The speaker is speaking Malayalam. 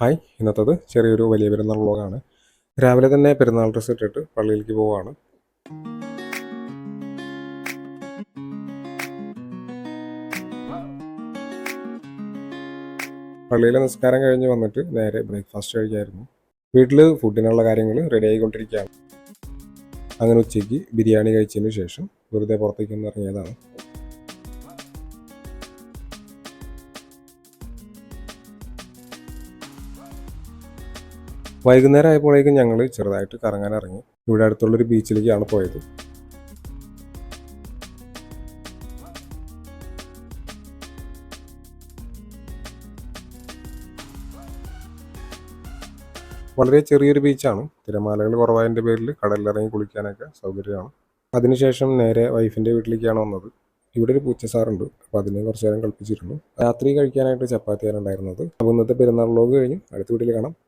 ഹായ് ഇന്നത്തത് ചെറിയൊരു വലിയ പെരുന്നാൾ വ്ളോഗാണ്. രാവിലെ തന്നെ പെരുന്നാൾ ഡ്രസ്സ് ഇട്ടിട്ട് പള്ളിയിലേക്ക് പോവുകയാണ് പള്ളിയിലെ നിസ്കാരം കഴിഞ്ഞ് വന്നിട്ട് നേരെ ബ്രേക്ക്ഫാസ്റ്റ് കഴിക്കായിരുന്നു. വീട്ടിൽ ഫുഡിനുള്ള കാര്യങ്ങൾ റെഡി ആയിക്കൊണ്ടിരിക്കുകയാണ്. അങ്ങനെ ഉച്ചയ്ക്ക് ബിരിയാണി കഴിച്ചതിന് ശേഷം വെറുതെ പുറത്തേക്ക് ഒന്ന് ഇറങ്ങിയതാണ്. വൈകുന്നേരം ആയപ്പോഴേക്കും ഞങ്ങൾ ചെറുതായിട്ട് കറങ്ങാൻ ഇറങ്ങി. ഇവിടെ അടുത്തുള്ളൊരു ബീച്ചിലേക്കാണ് പോയത്. വളരെ ചെറിയൊരു ബീച്ചാണ്. തിരമാലകൾ കുറവായതിന്റെ പേരിൽ കടലിലിറങ്ങി കുളിക്കാനൊക്കെ സൗകര്യമാണ്. അതിനുശേഷം നേരെ വൈഫിന്റെ വീട്ടിലേക്കാണ് വന്നത്. ഇവിടെ ഒരു പൂച്ചസാറുണ്ട് അപ്പോൾ അതിനെ കുറച്ച് നേരം കളിപ്പിച്ചിരുന്നു. രാത്രി കഴിക്കാനായിട്ട് ചപ്പാത്തിയാണ് ഉണ്ടായിരുന്നത്. അപ്പോൾ ഇന്നത്തെ പെരുന്നാൾ വ്ലോഗ് കഴിഞ്ഞു അടുത്ത വീട്ടിൽ കാണാം.